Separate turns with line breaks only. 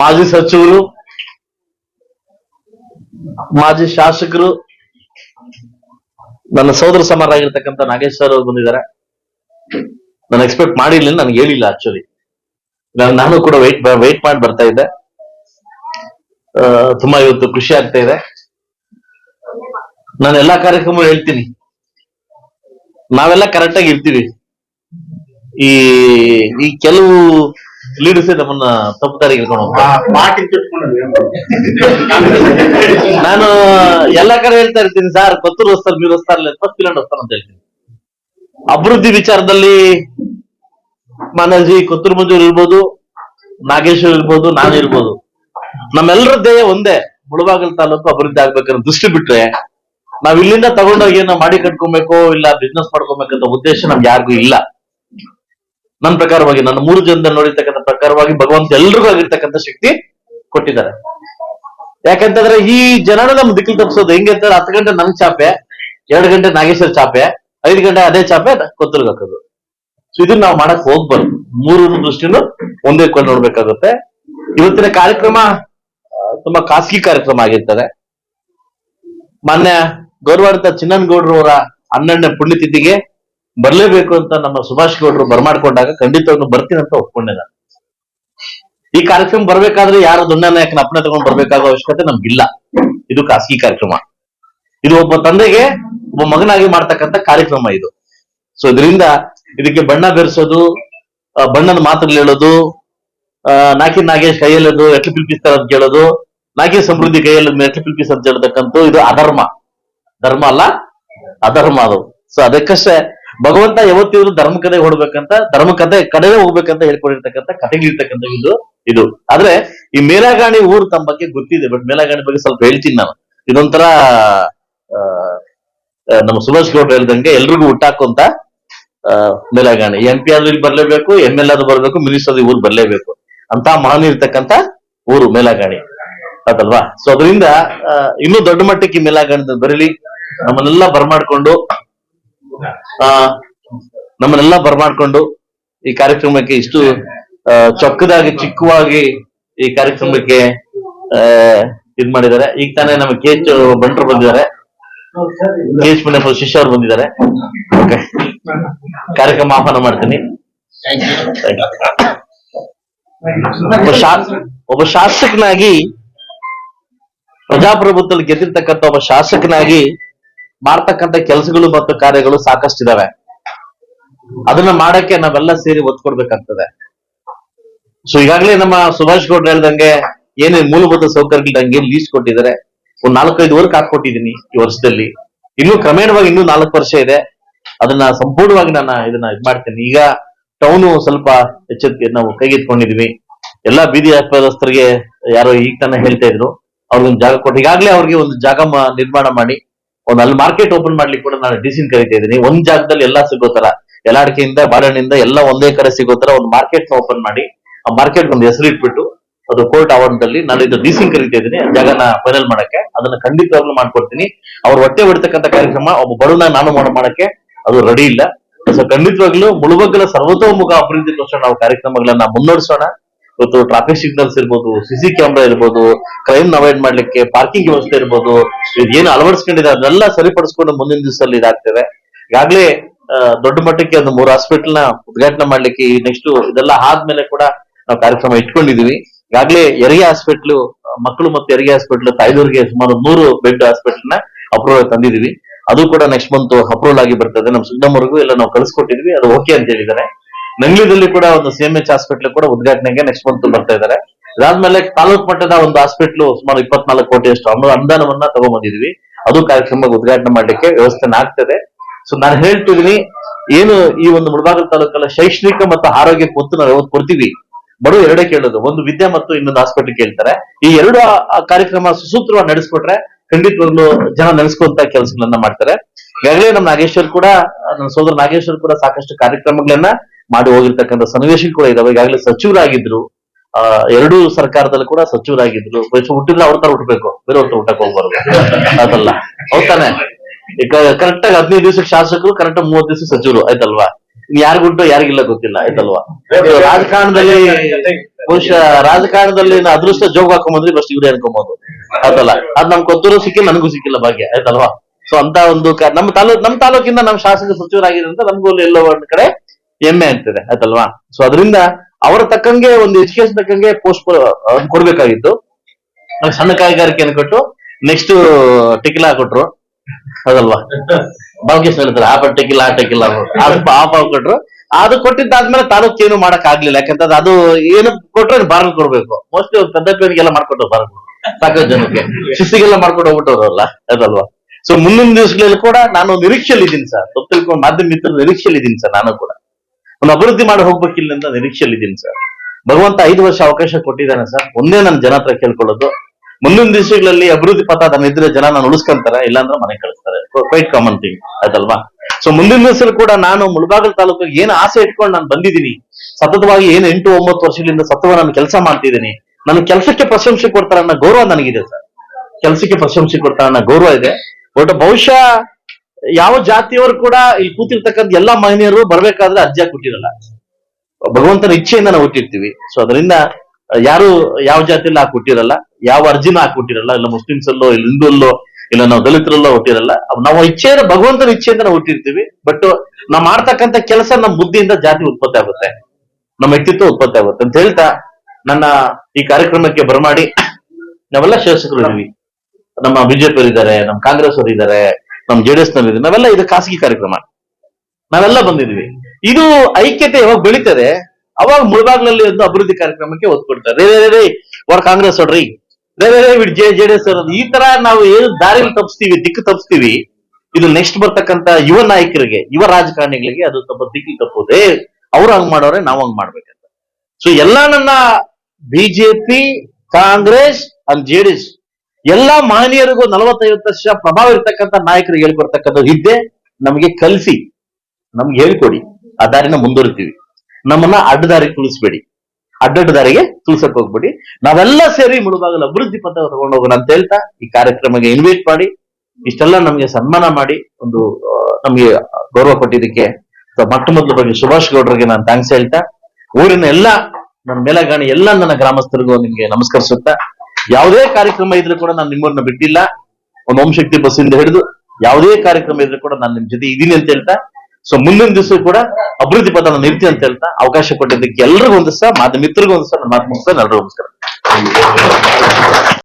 ಮಾಜಿ ಸಚಿವರು, ಮಾಜಿ ಶಾಸಕರು ನನ್ನ ಸೋದರ ಸಮಾರಾಗಿರ್ತಕ್ಕಂತ ನಾಗೇಶ್ ಸರ್ ಅವರು ಬಂದಿದ್ದಾರೆ. ನಾನು ಎಕ್ಸ್ಪೆಕ್ಟ್ ಮಾಡಿಲ್ಲ ನನ್ಗೆ ಹೇಳಿಲ್ಲ ಆಕ್ಚುಲಿ ನಾನು ಕೂಡ ವೆಯ್ಟ್ ವೆಯ್ಟ್ ಮಾಡಿ ಬರ್ತಾ ಇದ್ದೆ. ತುಂಬಾ ಇವತ್ತು ಖುಷಿ ಆಗ್ತಾ ಇದೆ. ನಾನು ಎಲ್ಲಾ ಕಾರ್ಯಕ್ರಮ ಹೇಳ್ತೀನಿ. ನಾವೆಲ್ಲ ಕರೆಕ್ಟ್ ಆಗಿ ಇರ್ತೀವಿ. ಈ ಈ ಕೆಲವು ಲೀಡರ್ಸ್ ನಮ್ಮನ್ನ ತಪ್ಪು
ದಾರಿ ಇಳ್ಕೊಂಡು
ನಾನು ಎಲ್ಲಾ ಕಡೆ ಹೇಳ್ತಾ ಇರ್ತೀನಿ ಸರ್ ಕೊತ್ತೂರು ಹೊಸ್ತಾರ ನೀರು ಹೊಸ್ತಾರಲ್ಲ ಫಸ್ಟ್ ಪಿಲಾಂಡ್ ಹೊಸ್ತಾರ ಅಂತ ಹೇಳ್ತೀನಿ. ಅಭಿವೃದ್ಧಿ ವಿಚಾರದಲ್ಲಿ ಮಾನವಜಿ ಕೊತ್ತೂರು ಮಂಜೂರು ಇರ್ಬೋದು ನಾಗೇಶ್ವರ್ ಇರ್ಬೋದು ನಾನು ಇರ್ಬೋದು. ನಮ್ಮೆಲ್ಲರ ಧ್ಯೇಯ ಒಂದೇ ಮುಳಬಾಗಲ್ ತಾಲೂಕು ಅಭಿವೃದ್ಧಿ ಆಗ್ಬೇಕನ್ನೋ ದೃಷ್ಟಿ ಬಿಟ್ರೆ ನಾವ್ ಇಲ್ಲಿಂದ ತಗೊಂಡೋಗಿ ಏನೋ ಮಾಡಿ ಕಟ್ಕೊಬೇಕು ಇಲ್ಲ ಬಿಸ್ನೆಸ್ ಮಾಡ್ಕೊಬೇಕಂತ ಉದ್ದೇಶ ನಮ್ಗೆ ಯಾರಿಗೂ ಇಲ್ಲ. ನನ್ನ ಪ್ರಕಾರವಾಗಿ ನನ್ನ ಮೂರು ಜನದ ನೋಡಿರ್ತಕ್ಕಂಥ ಪ್ರಕಾರವಾಗಿ ಭಗವಂತ ಎಲ್ರಿಗೂ ಆಗಿರ್ತಕ್ಕಂಥ ಶಕ್ತಿ ಕೊಟ್ಟಿದ್ದಾರೆ. ಯಾಕಂತಂದ್ರೆ ಈ ಜನನ ನಮ್ ದಿಕ್ಕಲ್ ತಪ್ಪಿಸೋದು ಹೆಂಗೆ ಅಂತಂದ್ರೆ ಹತ್ತು ಗಂಟೆ ನನ್ ಚಾಪೆ, ಎರಡು ಗಂಟೆ ನಾಗೇಶ್ವರ ಚಾಪೆ, ಐದು ಗಂಟೆ ಅದೇ ಚಾಪೆ, ಕೊತ್ತೂರ್ಗ್ ಹಾಕೋದು. ಸೊ ಇದನ್ನ ನಾವು ಮಾಡಕ್ ಹೋಗ್ಬಾರ್ದು. ಮೂರು ದೃಷ್ಟಿನೂ ಒಂದೇ ಕೊಂಡು ನೋಡ್ಬೇಕಾಗುತ್ತೆ. ಇವತ್ತಿನ ಕಾರ್ಯಕ್ರಮ ತುಂಬಾ ಖಾಸಗಿ ಕಾರ್ಯಕ್ರಮ ಆಗಿರ್ತದೆ. ಮಾನ್ಯ ಚಿನ್ನನ್ ಗೌಡ್ರು ಅವರ ಹನ್ನೆರಡನೇ ಪುಣ್ಯತಿಥಿಗೆ ಬರ್ಲೇಬೇಕು ಅಂತ ನಮ್ಮ ಸುಭಾಷ್ ಗೌಡ್ರು ಬರ್ಮಾಡ್ಕೊಂಡಾಗ ಖಂಡಿತವಾಗ್ಲೂ ಬರ್ತೀನಿ ಅಂತ ಒಪ್ಕೊಂಡೆ ನಾನು ಈ ಕಾರ್ಯಕ್ರಮ ಬರ್ಬೇಕಾದ್ರೆ ಯಾರು ದೊಡ್ಡ ನಾಯಕನ ಅಪ್ಪನೆ ತಗೊಂಡ್ ಬರ್ಬೇಕಾಗೋ ಅವಶ್ಯಕತೆ ನಮ್ಗಿಲ್ಲ. ಇದು ಖಾಸಗಿ ಕಾರ್ಯಕ್ರಮ. ಇದು ಒಬ್ಬ ತಂದೆಗೆ ಒಬ್ಬ ಮಗನಾಗಿ ಮಾಡ್ತಕ್ಕಂಥ ಕಾರ್ಯಕ್ರಮ ಇದು. ಸೊ ಇದರಿಂದ ಇದಕ್ಕೆ ಬಣ್ಣ ಬೆರೆಸೋದು ಬಣ್ಣದ ಮಾತುಗಳು ಹೇಳೋದು ನಾಕಿ ನಾಗೇಶ್ ಕೈಯಲ್ಲದು ಎಟ್ಲು ಪಿಲ್ಪಿಸ್ತಾರ ಅಂತ ಕೇಳೋದು ನಾಕಿ ಸಮೃದ್ಧಿ ಕೈಯಲ್ಲಿ ಎಟ್ಲು ಪಿಲ್ಪಿಸ್ ಅಂತ ಹೇಳ್ತಕ್ಕಂಥ ಇದು ಅಧರ್ಮ. ಧರ್ಮ ಅಲ್ಲ? ಅಧರ್ಮ ಅದು. ಸೊ ಅದಕ್ಕಷ್ಟೇ ಭಗವಂತ ಯಾವತ್ತಿದ್ರು ಧರ್ಮ ಕಥೆ ಹೊಡ್ಬೇಕಂತ ಧರ್ಮ ಕಥೆ ಕಡೆಗೆ ಹೋಗ್ಬೇಕಂತ ಹೇಳ್ಕೊಂಡಿರ್ತಕ್ಕಂಥ ಕತೆಗಿರ್ತಕ್ಕಂಥ ಇದು ಇದು. ಆದ್ರೆ ಈ ಮೇಲಾಗಾಣಿ ಊರು ತಮ್ಮ ಬಗ್ಗೆ ಗೊತ್ತಿದೆ ಬಟ್ ಮೇಲಾಗಾಣಿ ಬಗ್ಗೆ ಸ್ವಲ್ಪ ಹೇಳ್ತೀನಿ ನಾನು. ಇದೊಂಥರ ನಮ್ಮ ಸುಭಾಷ್ ಗೌಡ್ರು ಹೇಳ್ದಂಗೆ ಎಲ್ರಿಗೂ ಹುಟ್ಟಾಕುವಂತ ಆ, ಮೇಲಾಗಾಣಿ. ಎಂ ಪಿ ಆದ್ರೂ ಇಲ್ಲಿ ಬರ್ಲೇಬೇಕು ಎಂ ಎಲ್ ಆದ್ರೂ ಬರ್ಬೇಕು ಮಿನಿಸ್ಟರ್ ಊರು ಬರ್ಲೇಬೇಕು. ಅಂತ ಮಹಾನ್ ಇರ್ತಕ್ಕಂತ ಊರು ಮೇಲಾಗಾಣಿ. ಅದಲ್ವಾ ಸೊ ಅದರಿಂದ ಇನ್ನೂ ದೊಡ್ಡ ಮಟ್ಟಕ್ಕೆ ಮೇಲಾಗಾಣಿ ಬರಲಿ. ನಮ್ಮನ್ನೆಲ್ಲ ಬರ್ಮಾಡ್ಕೊಂಡು ಆ ನಮ್ಮನ್ನೆಲ್ಲ ಬರ್ಮಾಡ್ಕೊಂಡು ಈ ಕಾರ್ಯಕ್ರಮಕ್ಕೆ ಇಷ್ಟು ಚೊಕ್ಕದಾಗಿ ಚಿಕ್ಕವಾಗಿ ಈ ಕಾರ್ಯಕ್ರಮಕ್ಕೆ ಇದ್ ಮಾಡಿದ್ದಾರೆ. ಈಗ ತಾನೇ ನಮ್ಮ ಕೆ ಎಚ್ ಬಂಟ್ರು ಬಂದಿದ್ದಾರೆ. ಕೆ ಎಚ್ ಮುನಿಯಪ್ಪ ಶಿಷ್ಯ ಅವರು ಬಂದಿದ್ದಾರೆ. ಓಕೆ ಕಾರ್ಯಕ್ರಮ ಆಹ್ವಾನ ಮಾಡ್ತೀನಿ. ಒಬ್ಬ ಶಾಸಕನಾಗಿ ಪ್ರಜಾಪ್ರಭುತ್ವದಲ್ಲಿ ಗೆದ್ದಿರ್ತಕ್ಕಂಥ ಒಬ್ಬ ಶಾಸಕನಾಗಿ ಮಾಡ್ತಕ್ಕಂಥ ಕೆಲಸಗಳು ಮತ್ತು ಕಾರ್ಯಗಳು ಸಾಕಷ್ಟಿದಾವೆ. ಅದನ್ನ ಮಾಡಕ್ಕೆ ನಾವೆಲ್ಲ ಸೇರಿ ಒತ್ತು ಕೊಡ್ಬೇಕಾಗ್ತದೆ ಸೊ ಈಗಾಗಲೇ ನಮ್ಮ ಸುಭಾಷ್ ಗೌಡ್ರು ಹೇಳ್ದಂಗೆ ಏನೇನ್ ಮೂಲಭೂತ ಸೌಕರ್ಯಗಳಂಗೆ ಲೀಸ್ ಕೊಟ್ಟಿದ್ದಾರೆ. ಒಂದ್ ನಾಲ್ಕೈದು ವರ್ಕ್ ಹಾಕೊಟ್ಟಿದ್ದೀನಿ ಈ ವರ್ಷದಲ್ಲಿ. ಇನ್ನೂ ಕ್ರಮೇಣವಾಗಿ ಇನ್ನೂ ನಾಲ್ಕು ವರ್ಷ ಇದೆ. ಅದನ್ನ ಸಂಪೂರ್ಣವಾಗಿ ನಾನು ಇದನ್ನ ಇದ್ ಮಾಡ್ತೀನಿ. ಈಗ ಟೌನು ಸ್ವಲ್ಪ ಎಚ್ಚರಿಕೆ ನಾವು ಕೈಗೆತ್ಕೊಂಡಿದೀವಿ ಎಲ್ಲಾ ಬೀದಿ ವ್ಯಾಪಾರಸ್ಥರಿಗೆ ಯಾರೋ ಈಗ ತಾನೇ ಹೇಳ್ತಾ ಇದ್ರು. ಅವ್ರಿಗೊಂದು ಜಾಗ ಕೊಟ್ಟು ಈಗಾಗಲೇ ಅವ್ರಿಗೆ ಒಂದು ಜಾಗ ನಿರ್ಮಾಣ ಮಾಡಿ ಒಂದು ಅಲ್ಲಿ ಮಾರ್ಕೆಟ್ ಓಪನ್ ಮಾಡ್ಲಿಕ್ಕೆ ಕೂಡ ನಾನು ಡಿಸಿನ್ ಕರಿತಾ ಇದ್ದೀನಿ. ಒಂದ್ ಜಾಗದಲ್ಲಿ ಎಲ್ಲಾ ಸಿಗೋ ತರ ಯಲಾಡಿಕೆಯಿಂದ ಬಾಳೆಹಣ್ಣಿಂದ ಎಲ್ಲ ಒಂದೇ ಕಡೆ ಸಿಗೋ ತರ ಒಂದು ಮಾರ್ಕೆಟ್ ಓಪನ್ ಮಾಡಿ, ಆ ಮಾರ್ಕೆಟ್ ಒಂದು ಹೆಸರು ಇಟ್ಬಿಟ್ಟು ಅದು ಕೋರ್ಟ್ ಆವರಣದಲ್ಲಿ ನಾನು ಇದು ಡಿಸಿನ್ ಕರಿತಾ ಇದ್ದೀನಿ ಜಾಗನ ಫೈನಲ್ ಮಾಡಕ್ಕೆ. ಅದನ್ನ ಖಂಡಿತವಾಗ್ಲೂ ಮಾಡ್ಕೊಡ್ತೀನಿ. ಅವ್ರ ಹೊಟ್ಟೆ ಹೊಡಿತಕ್ಕಂತ ಕಾರ್ಯಕ್ರಮ, ಒಬ್ಬ ಬಡವನ ನಾನು ಮಾಡ- ಮಾಡಕ್ಕೆ ಅದು ರೆಡಿ ಇಲ್ಲ. ಸೊ ಖಂಡಿತವಾಗ್ಲೂ ಮುಳುಬಗ್ಗಲ ಸರ್ವತೋಮುಖ ಅಭಿವೃದ್ಧಿಗೋಸ್ಕರ ನಾವು ಕಾರ್ಯಕ್ರಮಗಳನ್ನ ಮುನ್ನಡೆಸೋಣ. ಇವತ್ತು ಟ್ರಾಫಿಕ್ ಸಿಗ್ನಲ್ಸ್ ಇರ್ಬೋದು ಸಿಸಿ ಕ್ಯಾಮ್ರಾ ಇರ್ಬೋದು ಕ್ರೈಮ್ ಅವಾಯ್ಡ್ ಮಾಡ್ಲಿಕ್ಕೆ ಪಾರ್ಕಿಂಗ್ ವ್ಯವಸ್ಥೆ ಇರ್ಬೋದು ಇದೇನು ಅಳವಡಿಸ್ಕೊಂಡಿದೆ ಅದನ್ನೆಲ್ಲ ಸರಿಪಡಿಸ್ಕೊಂಡು ಮುಂದಿನ ದಿವಸದಲ್ಲಿ ಇದಾಗ್ತೇವೆ ಈಗಾಗಲೇ ದೊಡ್ಡ ಮಟ್ಟಕ್ಕೆ ಒಂದು ಮೂರು ಹಾಸ್ಪಿಟಲ್ನ ಉದ್ಘಾಟನೆ ಮಾಡ್ಲಿಕ್ಕೆ ನೆಕ್ಸ್ಟ್ ಇದೆಲ್ಲ ಆದ್ಮೇಲೆ ಕೂಡ ನಾವು ಕಾರ್ಯಕ್ರಮ ಇಟ್ಕೊಂಡಿದೀವಿ. ಈಗಾಗಲೇ ಹೆರಿಗೆ ಹಾಸ್ಪಿಟ್ಲು ಮಕ್ಕಳು ಮತ್ತು ಹೆರಿಗೆ ಹಾಸ್ಪಿಟ್ಲ್ ತಾಯ್ದೂರಿಗೆ ಸುಮಾರು ನೂರು ಬೆಡ್ ಹಾಸ್ಪಿಟಲ್ನ ಅಪ್ರೂವಲ್ ತಂದಿದೀವಿ. ಅದು ಕೂಡ ನೆಕ್ಸ್ಟ್ ಮಂತ್ ಅಪ್ರೂವಲ್ ಆಗಿ ಬರ್ತದೆ. ನಮ್ಮ ಸುಗ್ನಮರ್ಗೂ ಎಲ್ಲ ನಾವು ಕಳಿಸ್ಕೊಟ್ಟಿದ್ವಿ. ಅದು ಓಕೆ ಅಂತ ಹೇಳಿದ್ದಾರೆ. ನಂಗ್ಲಿದಲ್ಲಿ ಕೂಡ ಒಂದು ಸಿ ಎಂ ಎಚ್ ಹಾಸ್ಪಿಟ್ಲ್ ಕೂಡ ಉದ್ಘಾಟನೆಗೆ ನೆಕ್ಸ್ಟ್ ಮಂತ್ ಬರ್ತಾ ಇದ್ದಾರೆ ಅದಾದ್ಮೇಲೆ ತಾಲೂಕ್ ಮಟ್ಟದ ಒಂದು ಹಾಸ್ಪಿಟ್ಲು ಸುಮಾರು ಇಪ್ಪತ್ನಾಲ್ಕು ಕೋಟಿಯಷ್ಟು ಅನು ಅನುದಾನವನ್ನ ತಗೊಂಡ್ಬಂದಿದ್ವಿ ಅದು ಕಾರ್ಯಕ್ರಮ ಉದ್ಘಾಟನೆ ಮಾಡ್ಲಿಕ್ಕೆ ವ್ಯವಸ್ಥೆ ಆಗ್ತದೆ. ಸೊ ನಾನು ಹೇಳ್ತಿದೀನಿ ಏನು ಈ ಒಂದು ಮುಳಬಾಗಲ್ ತಾಲೂಕಲ್ಲ ಶೈಕ್ಷಣಿಕ ಮತ್ತು ಆರೋಗ್ಯ ಒತ್ತು ನಾವು ಯಾವತ್ತು ಕೊಡ್ತೀವಿ? ಬಡವ ಎರಡೇ ಕೇಳೋದು. ಒಂದು ವಿದ್ಯೆ ಮತ್ತು ಇನ್ನೊಂದು ಹಾಸ್ಪಿಟಲ್ ಕೇಳ್ತಾರೆ. ಈ ಎರಡು ಕಾರ್ಯಕ್ರಮ ಸುಸೂತ್ರವಾಗಿ ನಡೆಸ್ಕೊಟ್ರೆ ಖಂಡಿತವಾಗ್ಲು ಜನ ನೆನೆಸ್ಕೊಂತ ಕೆಲಸಗಳನ್ನ ಮಾಡ್ತಾರೆ. ಈಗಾಗಲೇ ನಮ್ಮ ನಾಗೇಶ್ವರ್ ಕೂಡ ನನ್ನ ಸೋದರ ನಾಗೇಶ್ವರ್ ಕೂಡ ಸಾಕಷ್ಟು ಕಾರ್ಯಕ್ರಮಗಳನ್ನ ಮಾಡಿ ಹೋಗಿರ್ತಕ್ಕಂಥ ಸನ್ನಿವೇಶ ಕೂಡ ಇದಾವೆ. ಈಗಾಗಲೇ ಸಚಿವರಾಗಿದ್ರು, ಆ, ಎರಡೂ ಸರ್ಕಾರದಲ್ಲಿ ಕೂಡ ಸಚಿವರಾಗಿದ್ರು. ಹುಟ್ಟಿದ್ರೆ ಅವ್ರ ತರ ಹುಟ್ಟಬೇಕು ಬೇರೆ ಅವ್ರ ತರ ಹುಟ್ಟಕ್ ಹೋಗ್ಬಾರ್ದು ಅದಲ್ಲ ಹೌದಾನೆ ಕರೆಕ್ಟ್ ಆಗಿ ಹದಿನೈದು ದಿವಸಕ್ಕೆ ಶಾಸಕರು ಕರೆಕ್ಟ್ ಮೂವತ್ತು ದಿವಸ ಸಚಿವರು. ಆಯ್ತಲ್ವಾ? ಯಾರಿಗುಂಟು ಯಾರಿಗಿಲ್ಲ ಗೊತ್ತಿಲ್ಲ. ಆಯ್ತಲ್ವಾ? ರಾಜಕಾರಣದಲ್ಲಿ ಬಹುಶಃ ರಾಜಕಾರಣದಲ್ಲಿ ಅದೃಷ್ಟ ಜೋಗ್ ಹಾಕೊಂಬಂದ್ರೆ ಫಸ್ಟ್ ಇವ್ರೆ ಅನ್ಕೊಂಬೋದು. ಅದಲ್ಲ ಅದ್ ನಮ್ ಕೊತ್ತೂರು ಸಿಕ್ಕಿಲ್ಲ, ನನಗೂ ಸಿಕ್ಕಿಲ್ಲ ಭಾಗ್ಯ. ಆಯ್ತಲ್ವಾ? ಸೊ ಅಂತ ಒಂದು ನಮ್ಮ ತಾಲೂಕ್ ನಮ್ಮ ತಾಲೂಕಿಂದ ನಮ್ಮ ಶಾಸಕ ಸಚಿವರಾಗಿದ್ರಿಂದ ನಮ್ಗೂ ಎಲ್ಲೋ ಒಂದ್ ಕಡೆ ಹೆಮ್ಮೆ ಆಗ್ತದೆ, ಆಯ್ತಲ್ವಾ? ಸೊ ಅದರಿಂದ ಅವರ ತಕ್ಕಂಗೆ ಒಂದು ಎಜುಕೇಶನ್ ತಕ್ಕಂಗೆ ಪೋಸ್ಟ್ ಕೊಡ್ಬೇಕಾಗಿತ್ತು. ಸಣ್ಣ ಕೈಗಾರಿಕೆಯನ್ನು ಕೊಟ್ಟು ನೆಕ್ಸ್ಟ್ ಟಿಕಿಲಾ ಕೊಟ್ರು ಅದಲ್ವಾ ಬಾಲಕೃಷ್ಣ ಹೇಳ್ತಾರೆ ಆ ಟಿಕಿಲ್ಲ ಆ ಟಿಕಿಲ್ ಅದು ಆಫ್ ಕೊಟ್ರು. ಅದು ಕೊಟ್ಟಿದ್ದಾದ್ಮೇಲೆ ತಾಲೂಕ್ ಏನು ಮಾಡಕ್ ಆಗ್ಲಿಲ್ಲ ಯಾಕಂತಂದ್ರೆ ಅದು ಏನು ಕೊಟ್ರೆ ಬಾರ್ಗ್ ಕೊಡ್ಬೇಕು. ಮೋಸ್ಟ್ಲಿ ಪೇರಿಗೆಲ್ಲ ಮಾಡ್ಕೊಟ್ಟು ಬಾರ್ಗ್ ಸಾಕಷ್ಟು ಜನಕ್ಕೆ. ಶಿಸ್ತಿಗೆಲ್ಲ ಮಾಡ್ಕೊಂಡು ಹೋಗ್ಬಿಟ್ಟವ್ರು ಅಲ್ಲ ಅದಲ್ವಾ ಸೊ ಮುಂದಿನ ದಿವಸಗಳಲ್ಲಿ ಕೂಡ ನಾನು ನಿರೀಕ್ಷೆಯಲ್ಲಿ ಇದ್ದೀನಿ ಸರ್ ತಿಳ್ಕೊಂಡು ಮಾಧ್ಯಮ ಮಿತ್ರರು ನಿರೀಕ್ಷೆಯಲ್ಲಿ ಸರ್, ನಾನು ಕೂಡ. ಒಂದು ಅಭಿವೃದ್ಧಿ ಮಾಡಿ ಹೋಗ್ಬೇಕಿಲ್ಲ ಅಂತ ನಿರೀಕ್ಷೆಯಲ್ಲಿ ಇದ್ದೀನಿ, ಸರ್. ಭಗವಂತ ಐದು ವರ್ಷ ಅವಕಾಶ ಕೊಟ್ಟಿದ್ದಾನೆ, ಸರ್. ಒಂದೇ ನನ್ನ ಜನ ಹತ್ರ ಕೇಳ್ಕೊಳ್ಳೋದು. ಮುಂದಿನ ದಿವಸಗಳಲ್ಲಿ ಅಭಿವೃದ್ಧಿ ಪಥ ಅದನ್ನ ಇದ್ರೆ ಜನ ನಾನು ಉಳಿಸ್ಕೊಂತಾರೆ, ಇಲ್ಲಾಂದ್ರೆ ಮನೆ ಕಳಿಸ್ತಾರೆ. ಕ್ವೈಟ್ ಕಾಮನ್ ಥಿಂಗ್ ಆಯ್ತಲ್ವಾ? ಸೊ ಮುಂದಿನ ದಿವಸದಲ್ಲಿ ಕೂಡ ನಾನು ಮುಳಬಾಗಲ್ ತಾಲೂಕಿಗೆ ಏನು ಆಸೆ ಇಟ್ಕೊಂಡು ನಾನು ಬಂದಿದ್ದೀನಿ. ಸತತವಾಗಿ ಏನು ಎಂಟು, ಒಂಬತ್ತು ವರ್ಷಗಳಿಂದ ಸತತ ನಾನು ಕೆಲಸ ಮಾಡ್ತಿದ್ದೀನಿ. ನನ್ನ ಕೆಲಸಕ್ಕೆ ಪ್ರಶಂಸೆ ಕೊಡ್ತಾರ ಅನ್ನೋ ಗೌರವ ನನಗಿದೆ, ಸರ್. ಕೆಲಸಕ್ಕೆ ಪ್ರಶಂಸೆ ಕೊಡ್ತಾರ ಅನ್ನೋ ಗೌರವ ಇದೆ. ಬಟ್ ಬಹುಶಃ ಯಾವ ಜಾತಿಯವರು ಕೂಡ ಇಲ್ಲಿ ಕೂತಿರ್ತಕ್ಕಂಥ ಎಲ್ಲಾ ಮಹಿಳೆಯರು ಬರ್ಬೇಕಾದ್ರೆ ಅರ್ಜಿ ಕೊಟ್ಟಿರಲ್ಲ. ಭಗವಂತನ ಇಚ್ಛೆಯಿಂದ ನಾವು ಹುಟ್ಟಿರ್ತೀವಿ. ಸೊ ಅದರಿಂದ ಯಾರು ಯಾವ ಜಾತಿಯಲ್ಲಿ ಹುಟ್ಟಿರಲ್ಲ ಯಾವ ಅರ್ಜಿನ ಹುಟ್ಟಿರಲ್ಲ ಇಲ್ಲ ಮುಸ್ಲಿಮ್ಸ್ ಅಲ್ಲೋ ಇಲ್ಲ ಹಿಂದೂಲ್ಲೋ ಇಲ್ಲ ನಾವು ದಲಿತರಲ್ಲೋ ಹುಟ್ಟಿರಲ್ಲ. ನಾವು ಇಚ್ಛೆಯಿಂದ, ಭಗವಂತನ ಇಚ್ಛೆಯಿಂದ ನಾವು ಹುಟ್ಟಿರ್ತೀವಿ. ಬಟ್ ನಾವು ಮಾಡ್ತಕ್ಕಂಥ ಕೆಲಸ ನಮ್ಮ ಬುದ್ಧಿಯಿಂದ ಜಾತಿ ಉತ್ಪತ್ತಿ ಆಗುತ್ತೆ. ನಮ್ಮ ವ್ಯಕ್ತಿತ್ವ ಉತ್ಪತ್ತಿ ಆಗುತ್ತೆ. ಅಂತ ಹೇಳ್ತಾ ನನ್ನ ಈ ಕಾರ್ಯಕ್ರಮಕ್ಕೆ ಬರಮಾಡಿ ನಾವೆಲ್ಲ ಶಾಸಕರು ಇದೀವಿ. ನಮ್ಮ ಬಿಜೆಪಿ ಇದ್ದಾರೆ, ನಮ್ಮ ಕಾಂಗ್ರೆಸ್ ಅವರು ಇದ್ದಾರೆ. ನಮ್ಮ ಜೆಡಿಎಸ್ನಲ್ಲಿ ಇದ್ದಾರೆ ನಾವೆಲ್ಲ ಇದು ಖಾಸಗಿ ಕಾರ್ಯಕ್ರಮ. ನಾವೆಲ್ಲ ಬಂದಿದ್ವಿ ಇದು ಐಕ್ಯತೆ ಯಾವಾಗ ಬೆಳೀತದೆ, ಅವಾಗ ಮುಳಬಾಗ್ಲಲ್ಲಿ ಒಂದು ಅಭಿವೃದ್ಧಿ ಕಾರ್ಯಕ್ರಮಕ್ಕೆ ಒತ್ತು ಕೊಡ್ತಾರೆ. ರೇ ರೇ ಅವ್ರ ಕಾಂಗ್ರೆಸ್ ಹೊಡ್ರಿ ರೇ. ರೇ ರೇ ಜೆ, ಜೆಡಿಎಸ್ ಅವ್ರದ್ದು ಈ ತರ ನಾವು ಏನು ದಾರಿಲಿ ತಪ್ಪಿಸ್ತೀವಿ ದಿಕ್ಕು ತಪ್ಪಿಸ್ತೀವಿ ಇದು ನೆಕ್ಸ್ಟ್ ಬರ್ತಕ್ಕಂತ ಯುವ ನಾಯಕರಿಗೆ, ಯುವ ರಾಜಕಾರಣಿಗಳಿಗೆ ಅದು ತಪ್ಪ ದಿಕ್ಕಿ ತಪ್ಪುದೇ. ಅವ್ರು ಹಂಗ್ ಮಾಡೋರೆ, ನಾವು ಹಂಗ್ ಮಾಡ್ಬೇಕಂತ. ಸೊ ಎಲ್ಲ ನನ್ನ ಬಿಜೆಪಿ, ಕಾಂಗ್ರೆಸ್ ಅಂಡ್ ಜೆಡಿಎಸ್ ಎಲ್ಲಾ ಮಹನೀಯರಿಗೂ ನಲವತ್ತೈವತ್ತು ವರ್ಷ ಪ್ರಭಾವ ಇರ್ತಕ್ಕಂಥ ನಾಯಕರು ಹೇಳ್ಕೊಡ್ತಕ್ಕಂಥ ಇದ್ದೆ ನಮಗೆ ಕಲಿಸಿ, ನಮ್ಗೆ ಹೇಳ್ಕೊಡಿ, ಆ ದಾರಿನ ಮುಂದುವರಿತೀವಿ. ನಮ್ಮನ್ನ ಅಡ್ಡದಾರಿ ತುಳಿಸ್ಬೇಡಿ. ಅಡ್ಡಡ್ಡ ದಾರಿಗೆ ತುಳ್ಸಕ್ ಹೋಗ್ಬೇಡಿ. ನಾವೆಲ್ಲ ಸೇರಿ ಮುಳುಬಾಗಲ ಅಭಿವೃದ್ಧಿ ಪಥ ತಗೊಂಡು ಹೋಗೋಣ ಅಂತ ಹೇಳ್ತಾ ಈ ಕಾರ್ಯಕ್ರಮಕ್ಕೆ ಇನ್ವೈಟ್ ಮಾಡಿ, ಇಷ್ಟೆಲ್ಲ ನಮಗೆ ಸನ್ಮಾನ ಮಾಡಿ ಒಂದು ನಮಗೆ ಗೌರವ ಕೊಟ್ಟಿದ್ದಕ್ಕೆ ಮೊಟ್ಟ ಮೊದಲ ಬಗ್ಗೆ ಸುಭಾಷ್ ಗೌಡ್ರಿಗೆ ನಾನು ಥ್ಯಾಂಕ್ಸ್ ಹೇಳ್ತಾ, ಊರಿನ ಎಲ್ಲ, ನನ್ನ ಮೇಲಗಾಣಿ ಎಲ್ಲ ನನ್ನ ಗ್ರಾಮಸ್ಥರಿಗೂ ನಿಮ್ಗೆ ನಮಸ್ಕರಿಸುತ್ತಾ ಯಾವುದೇ ಕಾರ್ಯಕ್ರಮ ಇದ್ರೂ ಕೂಡ ನಾನು ನಿಮ್ಮನ್ನ ಬಿಟ್ಟಿಲ್ಲ. ಒಂದು ಓಂ ಶಕ್ತಿ ಬಸ್ಸಿಂದ ಹಿಡಿದು ಯಾವುದೇ ಕಾರ್ಯಕ್ರಮ ಇದ್ರೂ ಕೂಡ ನಾನು ನಿಮ್ ಜೊತೆ ಇದೀನಿ ಅಂತ ಹೇಳ್ತಾ ಸೊ ಮುಂದಿನ ದಿವಸ ಕೂಡ ಅಭಿವೃದ್ಧಿ ಪದ ನಾನು ಇರ್ತೀನಿ ಅಂತ ಹೇಳ್ತಾ ಅವಕಾಶ ಕೊಟ್ಟಿದ್ದಕ್ಕೆ ಎಲ್ರಿಗೂ ಒಂದು ಸಹ ಮಾತು ಮಿತ್ರರಿಗೂ ಒಂದು ಸಹ ನನ್ನ ಮಾತು ಮುಗಿಸ್ತಾ ಎಲ್ಲರಿಗೂ ನಮಸ್ಕಾರ.